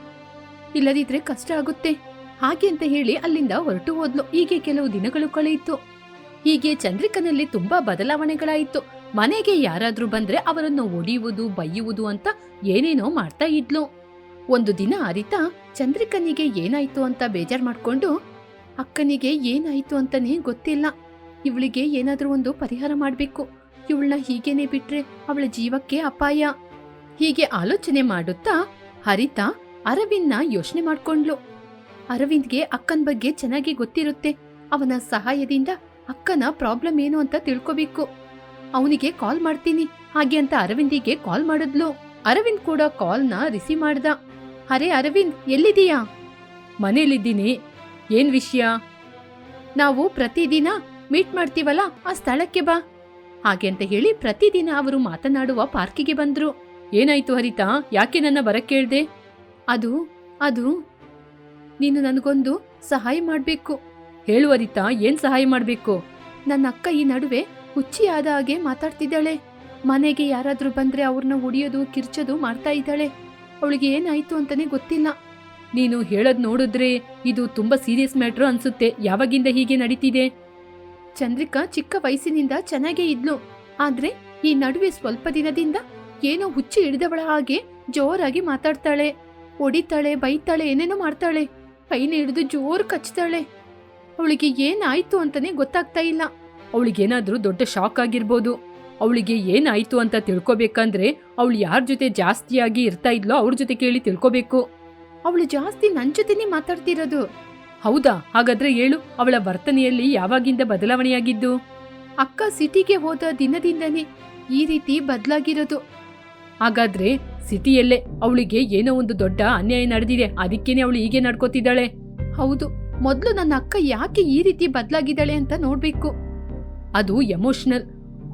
ಇಲ್ಲದಿದ್ರೆ ಕಷ್ಟ ಆಗುತ್ತೆ. ಹಾಗೆ ಅಂತ ಹೇಳಿ ಅಲ್ಲಿಂದ ಹೊರಟು ಹೋದ್ಲು. ಹೀಗೆ ಕೆಲವು ದಿನಗಳು ಕಳೆಯಿತು. ಹೀಗೆ ಚಂದ್ರಿಕನಲ್ಲಿ ತುಂಬಾ ಬದಲಾವಣೆಗಳಾಯಿತು. ಮನೆಗೆ ಯಾರಾದ್ರೂ ಬಂದ್ರೆ ಅವರನ್ನು ಒಡೆಯುವುದು, ಬೈಯುವುದು ಅಂತ ಏನೇನೋ ಮಾಡ್ತಾ ಇದ್ಲು. ಒಂದು ದಿನ ಅರಿತಾ, ಚಂದ್ರಿಕನಿಗೆ ಏನಾಯ್ತು ಅಂತ ಬೇಜಾರ್ ಮಾಡ್ಕೊಂಡು, ಅಕ್ಕನಿಗೆ ಏನಾಯ್ತು ಅಂತಾನೆ ಗೊತ್ತಿಲ್ಲ. ಇವಳಿಗೆ ಏನಾದರೂ ಒಂದು ಪರಿಹಾರ ಮಾಡಬೇಕು. ಇವಳನ್ನ ಹೀಗೇನೆ ಬಿಟ್ರೆ ಅವಳ ಜೀವಕ್ಕೆ ಅಪಾಯ. ಹೀಗೆ ಆಲೋಚನೆ ಮಾಡುತ್ತಾ ಹರಿತಾ ಅರವಿಂದ್ನ ಯೋಚನೆ ಮಾಡ್ಕೊಂಡ್ಲು ಅರವಿಂದ್ಗೆ ಅಕ್ಕನ ಬಗ್ಗೆ ಚೆನ್ನಾಗಿ ಗೊತ್ತಿರುತ್ತೆ. ಅವನ ಸಹಾಯದಿಂದ ಅಕ್ಕನ ಪ್ರಾಬ್ಲಮ್ ಏನು ಅಂತ ತಿಳ್ಕೊಬೇಕು. ಅವನಿಗೆ ಕಾಲ್ ಮಾಡ್ತೀನಿ. ಹಾಗೆ ಅಂತ ಅರವಿಂದಿಗೆ ಕಾಲ್ ಮಾಡಿದ್ಲು. ಅರವಿಂದ್ ಕೂಡ ಕಾಲ್ನ ರಿಸೀವ್ ಮಾಡ್ದ. ಅರೆ ಅರವಿಂದ್ ಎಲ್ಲಿದೀಯಾ ಮನೇಲಿದ್ದೀನಿ. ಏನ್ ವಿಷಯ? ನಾವು ಪ್ರತಿದಿನ ಮೀಟ್ ಮಾಡ್ತೀವಲ್ಲ, ಆ ಸ್ಥಳಕ್ಕೆ ಬಾ. ಹಾಗೆ ಅಂತ ಹೇಳಿ ಪ್ರತಿದಿನ ಅವರು ಮಾತನಾಡುವ ಪಾರ್ಕಿಗೆ ಬಂದ್ರು. ಏನಾಯ್ತು ಹರಿತಾ? ಯಾಕೆ ನನ್ನ ಬರಕ್ಕೆ ಕೇಳ್ದೆ? ಅದು ಅದು, ನೀನು ನನಗೊಂದು ಸಹಾಯ ಮಾಡಬೇಕು. ಹೇಳು ಹರಿತಾ, ಏನ್ ಸಹಾಯ ಮಾಡಬೇಕು? ನನ್ನ ಅಕ್ಕ ಈ ನಡುವೆ ಹುಚ್ಚಿಯಾದ ಹಾಗೆ ಮಾತಾಡ್ತಿದ್ದಾಳೆ. ಮನೆಗೆ ಯಾರಾದ್ರೂ ಬಂದ್ರೆ ಅವ್ರನ್ನ ಹೊಡಿಯೋದು, ಕಿರ್ಚೋದು ಮಾಡ್ತಾ ಇದ್ದಾಳೆ. ಅವಳಿಗೆ ಏನಾಯ್ತು ಅಂತಾನೆ ಗೊತ್ತಿಲ್ಲ. ನೀನು ಹೇಳೋದ್ ನೋಡಿದ್ರೆ ಇದು ತುಂಬಾ ಸೀರಿಯಸ್ ಮ್ಯಾಟ್ರ್ ಅನ್ಸುತ್ತೆ. ಯಾವಾಗಿಂದ ಹೀಗೆ ನಡೀತಿದೆ? ಚಂದ್ರಿಕಾ ಚಿಕ್ಕ ವಯಸ್ಸಿನಿಂದ ಚೆನ್ನಾಗೇ ಇದ್ಲು. ಆದ್ರೆ ಈ ನಡುವೆ ಸ್ವಲ್ಪ ದಿನದಿಂದ ಏನೋ ಹುಚ್ಚಿ ಹಿಡಿದವಳ ಹಾಗೆ ಜೋರಾಗಿ ಮಾತಾಡ್ತಾಳೆ. ಹೊಡಿತಾಳೆ, ಬೈತಾಳೆ, ಏನೇನೋ ಮಾಡ್ತಾಳೆ. ಕೈನ ಹಿಡಿದು ಜೋರು ಕಚ್ತಾಳೆ. ಅವಳಿಗೆ ಏನಾಯ್ತು ಅಂತಾನೆ ಗೊತ್ತಾಗ್ತಾ ಇಲ್ಲ. ಅವಳಿಗೇನಾದ್ರೂ ದೊಡ್ಡ ಶಾಕ್ ಆಗಿರ್ಬೋದು. ಅವಳಿಗೆ ಏನಾಯ್ತು ಅಂತ ತಿಳ್ಕೊಬೇಕಂದ್ರೆ ಅವಳು ಯಾರ ಜೊತೆ ಜಾಸ್ತಿಯಾಗಿ ಇರ್ತಾ ಇದ್ಲೋ ಅವ್ರ ಜೊತೆ ಕೇಳಿ ತಿಳ್ಕೊಬೇಕು. ಅವಳು ಜಾಸ್ತಿ ನನ್ ಜೊತೆನೇ ಮಾತಾಡ್ತಿರೋದು. ಹೌದಾ? ಹಾಗಾದ್ರೆ ಹೇಳು, ಅವಳ ವರ್ತನೆಯಲ್ಲಿ ಯಾವಾಗಿಂದ ಬದಲಾವಣೆಯಾಗಿದ್ದು? ಅಕ್ಕ ಸಿಟಿಗೆ ಹೋದ ದಿನದಿಂದನೇ ಈ ರೀತಿ ಬದಲಾಗಿರೋದು. ಹಾಗಾದ್ರೆ ಸಿಟಿಯಲ್ಲೇ ಅವಳಿಗೆ ಏನೋ ಒಂದು ದೊಡ್ಡ ಅನ್ಯಾಯ ನಡೆದಿದೆ, ಅದಕ್ಕೇನೆ ಅವಳು ಹೀಗೆ ನಡ್ಕೋತಿದ್ದಾಳೆ? ಹೌದು, ಮೊದಲು ನನ್ನ ಅಕ್ಕ ಯಾಕೆ ಈ ರೀತಿ ಬದಲಾಗಿದ್ದಾಳೆ ಅಂತ ನೋಡ್ಬೇಕು. ಅದು ಎಮೋಷನಲ್.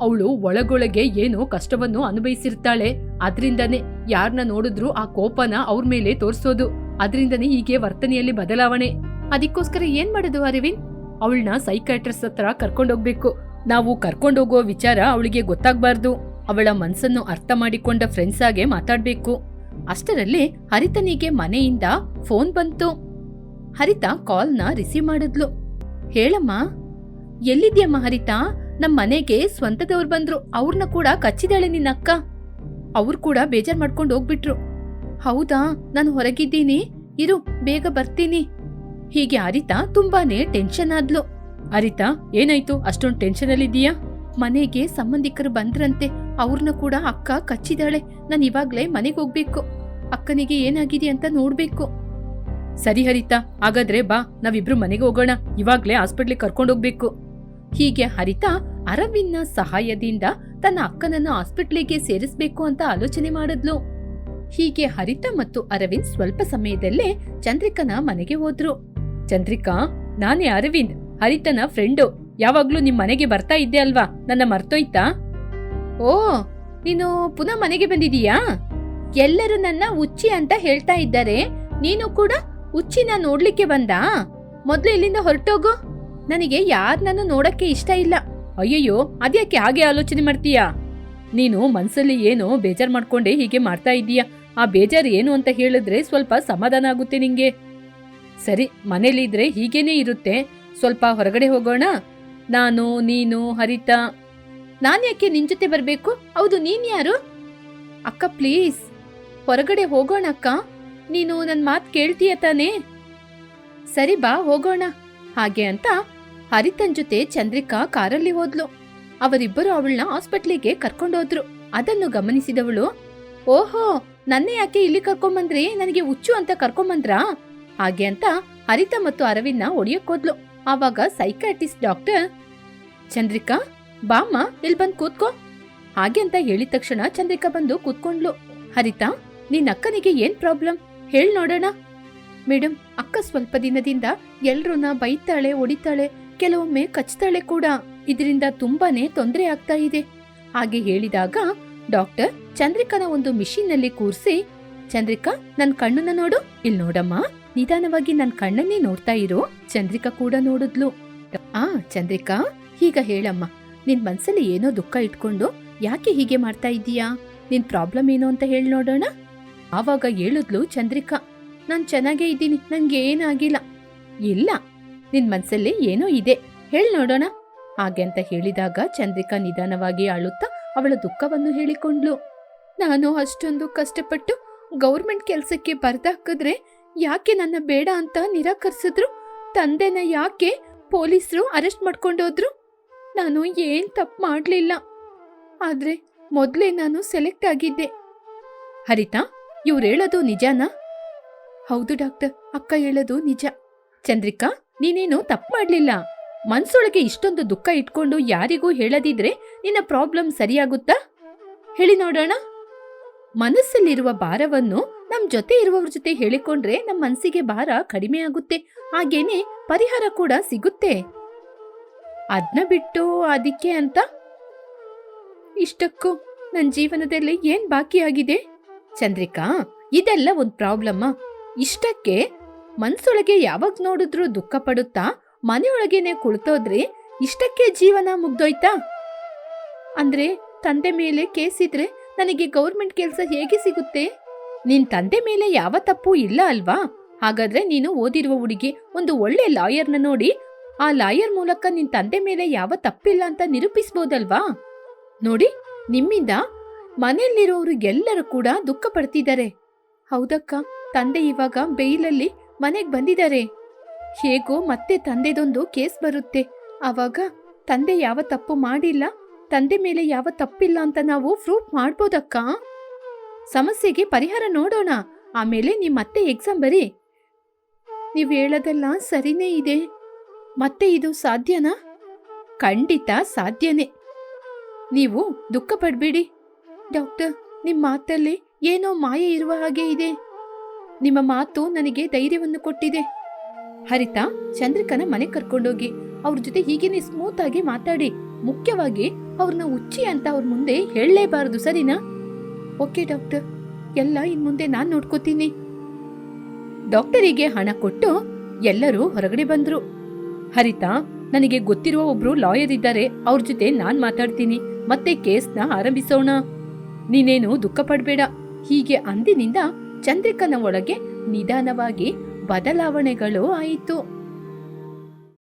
ಅವಳು ಒಳಗೊಳಗೆ ಏನೋ ಕಷ್ಟವನ್ನು ಅನುಭವಿಸಿರ್ತಾಳೆ. ಅದರಿಂದನೇ ಯಾರನ್ನ ನೋಡಿದ್ರು ಆ ಕೋಪನ ಅವ್ರ ಮೇಲೆ ತೋರಿಸೋದು. ಅದರಿಂದನೇ ಹೀಗೆ ವರ್ತನೆಯಲ್ಲಿ ಬದಲಾವಣೆ. ಅದಕ್ಕೋಸ್ಕರ ಏನ್ ಮಾಡೋದು, ಅರವಿಂದ್? ಅವಳನ್ನ ಸೈಕಾಟ್ರಿಸ್ಟ್ ಹತ್ರ ಕರ್ಕೊಂಡೋಗ್ಬೇಕು. ನಾವು ಕರ್ಕೊಂಡೋಗೋ ವಿಚಾರ ಅವಳಿಗೆ ಗೊತ್ತಾಗ್ಬಾರ್ದು. ಅವಳ ಮನಸ್ಸನ್ನು ಅರ್ಥ ಮಾಡಿಕೊಂಡ ಫ್ರೆಂಡ್ಸ್ ಆಗೆ ಮಾತಾಡ್ಬೇಕು. ಅಷ್ಟರಲ್ಲಿ ಹರಿತನಿಗೆ ಮನೆಯಿಂದ ಫೋನ್ ಬಂತು. ಹರಿತ ಕಾಲ್ನ ರಿಸೀವ್ ಮಾಡಿದ್ಲು. ಹೇಳಮ್ಮ, ಎಲ್ಲಿದ್ಯಮ್ಮ ಹರಿತಾ? ನಮ್ಮ ಮನೆಗೆ ಸ್ವಂತದವ್ರು ಬಂದ್ರು. ಅವ್ರನ್ನ ಕೂಡ ಕಚ್ಚಿದಾಳೆ ನಿನ್ನ ಅಕ್ಕ. ಅವ್ರು ಕೂಡ ಬೇಜಾರ್ ಮಾಡ್ಕೊಂಡು ಹೋಗ್ಬಿಟ್ರು. ಹೌದಾ? ನಾನು ಹೊರಗಿದ್ದೀನಿ. ಇರು, ಬೇಗ ಬರ್ತೀನಿ. ಹೀಗೆ ಅರಿತಾ ತುಂಬಾನೇ ಟೆನ್ಷನ್ ಆದ್ಲು. ಅರಿತಾ, ಏನಾಯ್ತು? ಅಷ್ಟೊಂದು ಟೆನ್ಷನ್ ಅಲ್ಲಿದ್ದೀಯಾ? ಮನೆಗೆ ಸಂಬಂಧಿಕರು ಬಂದ್ರಂತೆ. ಅವ್ರನ್ನ ಕೂಡ ಅಕ್ಕ ಕಚ್ಚಿದಾಳೆ. ನಾನು ಇವಾಗ್ಲೇ ಮನೆಗೆ ಹೋಗ್ಬೇಕು. ಅಕ್ಕನಿಗೆ ಏನಾಗಿದೆ ಅಂತ ನೋಡ್ಬೇಕು. ಸರಿ ಹರಿತಾ, ಹಾಗಾದ್ರೆ ಬಾ. ನಾವಿಬ್ರು ಮನೆಗೆ ಹೋಗೋಣ. ಇವಾಗ್ಲೇ ಹಾಸ್ಪಿಟ್ಲಿಗೆ ಕರ್ಕೊಂಡೋಗ್ಬೇಕು ಹೀಗೆ ಹರಿತಾ ಅರವಿಂದ್ನ ಸಹಾಯದಿಂದ ತನ್ನ ಅಕ್ಕನನ್ನು ಹಾಸ್ಪಿಟ್ಲಿಗೆ ಸೇರಿಸ್ಬೇಕು ಅಂತ ಆಲೋಚನೆ ಮಾಡಿದ್ಲು. ಹೀಗೆ ಹರಿತಾ ಮತ್ತು ಅರವಿಂದ್ ಸ್ವಲ್ಪ ಸಮಯದಲ್ಲೇ ಚಂದ್ರಿಕನ ಮನೆಗೆ ಹೋದ್ರು. ಚಂದ್ರಿಕಾ, ನಾನೇ ಅರವಿಂದ್, ಹರಿತನ ಫ್ರೆಂಡು. ಯಾವಾಗ್ಲೂ ನಿಮ್ ಮನೆಗೆ ಬರ್ತಾ ಇದ್ದೆ ಅಲ್ವಾ? ನನ್ನ ಮರ್ತೋಯ್ತಾ? ಓ, ನೀನು ಪುನಃ ಮನೆಗೆ ಬಂದಿದೀಯಾ ಎಲ್ಲರೂ ನನ್ನ ಉಚ್ಚಿ ಅಂತ ಹೇಳ್ತಾ ಇದ್ದಾರೆ. ನೀನು ಕೂಡ ಉಚ್ಚಿನ ನೋಡ್ಲಿಕ್ಕೆ ಬಂದಾ? ಮೊದ್ಲು ಇಲ್ಲಿಂದ ಹೊರಟೋಗು. ನನಗೆ ಯಾರನ್ನೂ ನೋಡಕ್ಕೆ ಇಷ್ಟ ಇಲ್ಲ. ಅಯ್ಯಯ್ಯೋ, ಅದ್ಯಾಕೆ ಹಾಗೆ ಆಲೋಚನೆ ಮಾಡ್ತೀಯಾ? ನೀನು ಮನ್ಸಲ್ಲಿ ಏನೋ ಬೇಜಾರ್ ಮಾಡ್ಕೊಂಡೆ ಹೀಗೆ ಮಾಡ್ತಾ ಇದ್ದೀಯಾ? ಆ ಬೇಜಾರ್ ಏನು ಅಂತ ಹೇಳಿದ್ರೆ ಸ್ವಲ್ಪ ಸಮಾಧಾನ ಆಗುತ್ತೆ ನಿಂಗೆ. ಸರಿ, ಮನೇಲಿದ್ರೆ ಹೀಗೇನೇ ಇರುತ್ತೆ. ಸ್ವಲ್ಪ ಹೊರಗಡೆ ಹೋಗೋಣ. ನಾನು, ನೀನು, ಹರಿತಾ. ನಾನ್ಯಾಕೆ ನಿನ್ ಜೊತೆ ಬರ್ಬೇಕು? ಹೌದು, ನೀನ್ ಯಾರು? ಅಕ್ಕ, ಪ್ಲೀಸ್. ಹೊರಗಡೆ ಹೋಗೋಣ, ಅಕ್ಕ. ನೀನು ನನ್ ಮಾತು ಕೇಳ್ತೀಯ ತಾನೇ? ಸರಿ, ಬಾ, ಹೋಗೋಣ. ಹಾಗೆ ಅಂತ ಹರಿತನ್ ಜೊತೆ ಚಂದ್ರಿಕಾ ಕಾರಲ್ಲಿ ಹೋದ್ಲು. ಅವರಿಬ್ಬರು ಅವಳನ್ನ ಹಾಸ್ಪಿಟ್ಲಿಗೆ ಕರ್ಕೊಂಡೋದ್ರು ಅದನ್ನು ಗಮನಿಸಿದವಳು, ಓಹೋ, ನನ್ನ ಯಾಕೆ ಇಲ್ಲಿ ಕರ್ಕೊಂಬಂದ್ರಿ? ನನಗೆ ಹುಚ್ಚು ಅಂತ ಕರ್ಕೊಂಬಂದ್ರಾ? ಹಾಗೆ ಅಂತ ಹರಿತ ಮತ್ತು ಅರವಿಂದ್ನ ಹೊಡಿಯಕ್ಕೋದ್ಲು ಆವಾಗ ಸೈಕಾಟಿಸ್ಟ್ ಡಾಕ್ಟರ್ ಚಂದ್ರಿಕಾ, ಬಾಮ್ಮ ಇಲ್ಲಿ ಬಂದ್ ಕೂತ್ಕೋ. ಹಾಗೆ ಅಂತ ಹೇಳಿದ ತಕ್ಷಣ ಚಂದ್ರಿಕಾ ಬಂದು ಕೂತ್ಕೊಂಡ್ಲು. ಹರಿತ ನಿನ್ನ ಅಕ್ಕನಿಗೆ ಏನ್ ಪ್ರಾಬ್ಲಮ್ ಹೇಳ್ ನೋಡೋಣ. ಮೇಡಮ್ ಅಕ್ಕ ಸ್ವಲ್ಪ ದಿನದಿಂದ ಎಲ್ರನ್ನ ಬೈತಾಳೆ, ಹೊಡಿತಾಳೆ, ಕೆಲವೊಮ್ಮೆ ಕಚ್ತಾಳೆ ಕೂಡ. ಇದರಿಂದ ತುಂಬಾನೇ ತೊಂದರೆ ಆಗ್ತಾ ಇದೆ. ಹಾಗೆ ಹೇಳಿದಾಗ ಡಾಕ್ಟರ್ ಚಂದ್ರಿಕಾನ ಒಂದು ಮಿಷಿನ್ನಲ್ಲಿ ಕೂರಿಸಿ, ಚಂದ್ರಿಕಾ, ನನ್ ಕಣ್ಣನ್ನ ನೋಡು. ಇಲ್ ನೋಡಮ್ಮ. ನಿಧಾನವಾಗಿ ನನ್ ಕಣ್ಣನ್ನೇ ನೋಡ್ತಾ ಇರು ಚಂದ್ರಿಕಾ ಕೂಡ ನೋಡಿದ್ಲು. ಆ, ಚಂದ್ರಿಕಾ ಈಗ ಹೇಳಮ್ಮ. ನಿನ್ ಮನ್ಸಲ್ಲಿ ಏನೋ ದುಃಖ ಇಟ್ಕೊಂಡು ಯಾಕೆ ಹೀಗೆ ಮಾಡ್ತಾ ಇದ್ದೀಯಾ? ನಿನ್ ಪ್ರಾಬ್ಲಮ್ ಏನು ಅಂತ ಹೇಳಿ ನೋಡೋಣ? ಆವಾಗ ಹೇಳಿದ್ಲು ಚಂದ್ರಿಕಾ, ನಾನ್ ಚೆನ್ನಾಗೇ ಇದ್ದೀನಿ ನನಗೆ ಏನಾಗಿಲ್ಲ. ಇಲ್ಲ, ನಿನ್ ಮನ್ಸಲ್ಲಿ ಏನೋ ಇದೆ, ಹೇಳಿ ನೋಡೋಣ. ಹಾಗೆ ಅಂತ ಹೇಳಿದಾಗ ಚಂದ್ರಿಕಾ ನಿಧಾನವಾಗಿ ಅಳುತ್ತಾ ಅವಳ ದುಃಖವನ್ನು ಹೇಳಿಕೊಂಡ್ಲು. ನಾನು ಅಷ್ಟೊಂದು ಕಷ್ಟಪಟ್ಟು ಗೌರ್ಮೆಂಟ್ ಕೆಲ್ಸಕ್ಕೆ ಬರ್ದಾಕಿದ್ರೆ ಯಾಕೆ ನನ್ನ ಬೇಡ ಅಂತ ನಿರಾಕರಿಸಿದ್ರು? ತಂದೆನ ಯಾಕೆ ಪೊಲೀಸರು ಅರೆಸ್ಟ್ ಮಾಡ್ಕೊಂಡೋದ್ರು ನಾನು ಏನ್ ತಪ್ಪು ಮಾಡಲಿಲ್ಲ. ಆದ್ರೆ ಮೊದಲೇ ನಾನು ಸೆಲೆಕ್ಟ್ ಆಗಿದ್ದೆ. ಹರಿತಾ, ಇವ್ರು ಹೇಳೋದು ನಿಜನಾ? ಹೌದು ಡಾಕ್ಟರ್, ಅಕ್ಕ ಹೇಳೋದು ನಿಜ. ಚಂದ್ರಿಕಾ, ನೀನೇನು ತಪ್ಪು ಮಾಡಲಿಲ್ಲ? ಮನ್ಸೊಳಗೆ ಇಷ್ಟೊಂದು ದುಃಖ ಇಟ್ಕೊಂಡು ಯಾರಿಗೂ ಹೇಳದಿದ್ರೆ ನಿನ್ನ ಪ್ರಾಬ್ಲಮ್ ಸರಿಯಾಗುತ್ತಾ? ಹೇಳಿ ನೋಡೋಣ. ಮನಸ್ಸಲ್ಲಿರುವ ಭಾರವನ್ನು ನಮ್ ಜೊತೆ ಇರುವವ್ರ ಜೊತೆ ಹೇಳಿಕೊಂಡ್ರೆ ನಮ್ ಮನ್ಸಿಗೆ ಭಾರ ಕಡಿಮೆ ಆಗುತ್ತೆ. ಹಾಗೇನೆ ಪರಿಹಾರ ಕೂಡ ಸಿಗುತ್ತೆ. ಅದ್ನ ಬಿಟ್ಟು ಅದಕ್ಕೆ ಅಂತ? ಇಷ್ಟಕ್ಕೂ ನನ್ ಜೀವನದಲ್ಲಿ ಏನ್ ಬಾಕಿ ಆಗಿದೆ? ಚಂದ್ರಿಕಾ, ಇದೆಲ್ಲ ಒಂದ್ ಪ್ರಾಬ್ಲಮ್ಮ ಇಷ್ಟಕ್ಕೆ ಮನ್ಸೊಳಗೆ ಯಾವಾಗ ನೋಡಿದ್ರು ದುಃಖ ಪಡುತ್ತಾ, ಮನೆಯೊಳಗೇನೆ ಕುಳಿತೋದ್ರೆ ಇಷ್ಟಕ್ಕೆ ಜೀವನ ಮುಗ್ದೋಯ್ತಾ? ಅಂದ್ರೆ ತಂದೆ ಮೇಲೆ ಕೇಸಿದ್ರೆ ನನಗೆ ಗೌರ್ಮೆಂಟ್ ಕೆಲಸ ಹೇಗೆ ಸಿಗುತ್ತೆ? ನಿನ್ ತಂದೆ ಮೇಲೆ ಯಾವ ತಪ್ಪು ಇಲ್ಲ ಅಲ್ವಾ? ಹಾಗಾದ್ರೆ ನೀನು ಓದಿರುವ ಹುಡುಗಿ ಒಂದು ಒಳ್ಳೆ ಲಾಯರ್ನ ನೋಡಿ. ಆ ಲಾಯರ್ ಮೂಲಕ ನಿನ್ ತಂದೆ ಮೇಲೆ ಯಾವ ತಪ್ಪಿಲ್ಲ ಅಂತ ನಿರೂಪಿಸ್ಬೋದಲ್ವಾ? ನೋಡಿ, ನಿಮ್ಮಿಂದ ಮನೆಯಲ್ಲಿರೋರು ಎಲ್ಲರೂ ಕೂಡ ದುಃಖ ಪಡ್ತಿದ್ದಾರೆ. ಹೌದಕ್ಕ, ತಂದೆ ಇವಾಗ ಬೇಯ್ಲಲ್ಲಿ ಮನೆಗೆ ಬಂದಿದ್ದಾರೆ. ಹೇಗೋ ಮತ್ತೆ ತಂದೆದೊಂದು ಕೇಸ್ ಬರುತ್ತೆ. ಆವಾಗ ತಂದೆ ಯಾವ ತಪ್ಪು ಮಾಡಿಲ್ಲ, ತಂದೆ ಮೇಲೆ ಯಾವ ತಪ್ಪಿಲ್ಲ ಅಂತ ನಾವು ಪ್ರೂಫ್ ಮಾಡ್ಬೋದಕ್ಕ? ಸಮಸ್ಯೆಗೆ ಪರಿಹಾರ ನೋಡೋಣ. ಆಮೇಲೆ ನಿಮ್ಮತ್ತೆ ಎಕ್ಸಾಮ್ ಬರಿ. ನೀವು ಹೇಳೋದೆಲ್ಲ ಸರಿನೇ ಇದೆ. ಮತ್ತೆ ಇದು ಸಾಧ್ಯನಾ? ಖಂಡಿತ ಸಾಧ್ಯನೇ. ನೀವು ದುಃಖ ಪಡ್ಬೇಡಿ. ಡಾಕ್ಟರ್ ನಿಮ್ಮ ಮಾತಲ್ಲಿ ಏನೋ ಮಾಯೆ ಇರುವ ಹಾಗೆ ಇದೆ. ನಿಮ್ಮ ಮಾತು ನನಗೆ ಧೈರ್ಯವನ್ನು ಕೊಟ್ಟಿದೆ. ಹರಿತಾ, ಚಂದ್ರಿಕನ ಮನೆ ಕರ್ಕೊಂಡೋಗಿ, ಅವ್ರ ಜೊತೆ ಹೀಗೇನೆ ಸ್ಮೂತ್ ಆಗಿ ಮಾತಾಡಿ, ಮುಖ್ಯವಾಗಿ ಅವ್ರನ್ನ ಉಚ್ಚಿ ಅಂತ ಅವ್ರ ಮುಂದೆ ಹೇಳಲೇಬಾರದು, ಸರಿನಾ? Okay, doctor. ಎಲ್ಲ ಇನ್ ಮುಂದೆ ನಾನ್ ನೋಡ್ಕೋತೀನಿ. ಡಾಕ್ಟರಿಗೆ ಹಣ ಕೊಟ್ಟು ಎಲ್ಲರೂ ಹೊರಗಡೆ ಬಂದ್ರು. ಹರಿತಾ, ನನಗೆ ಗೊತ್ತಿರುವ ಒಬ್ರು ಲಾಯರ್ ಇದ್ದಾರೆ. ಅವ್ರ ಜೊತೆ ನಾನ್ ಮಾತಾಡ್ತೀನಿ. ಮತ್ತೆ ಕೇಸ್ನ ಆರಂಭಿಸೋಣ. ನೀನೇನು ದುಃಖ ಪಡ್ಬೇಡ. ಹೀಗೆ ಅಂದಿನಿಂದ ಚಂದ್ರಿಕನ ಒಳಗೆ ನಿಧಾನವಾಗಿ ಬದಲಾವಣೆಗಳು ಆಯಿತು.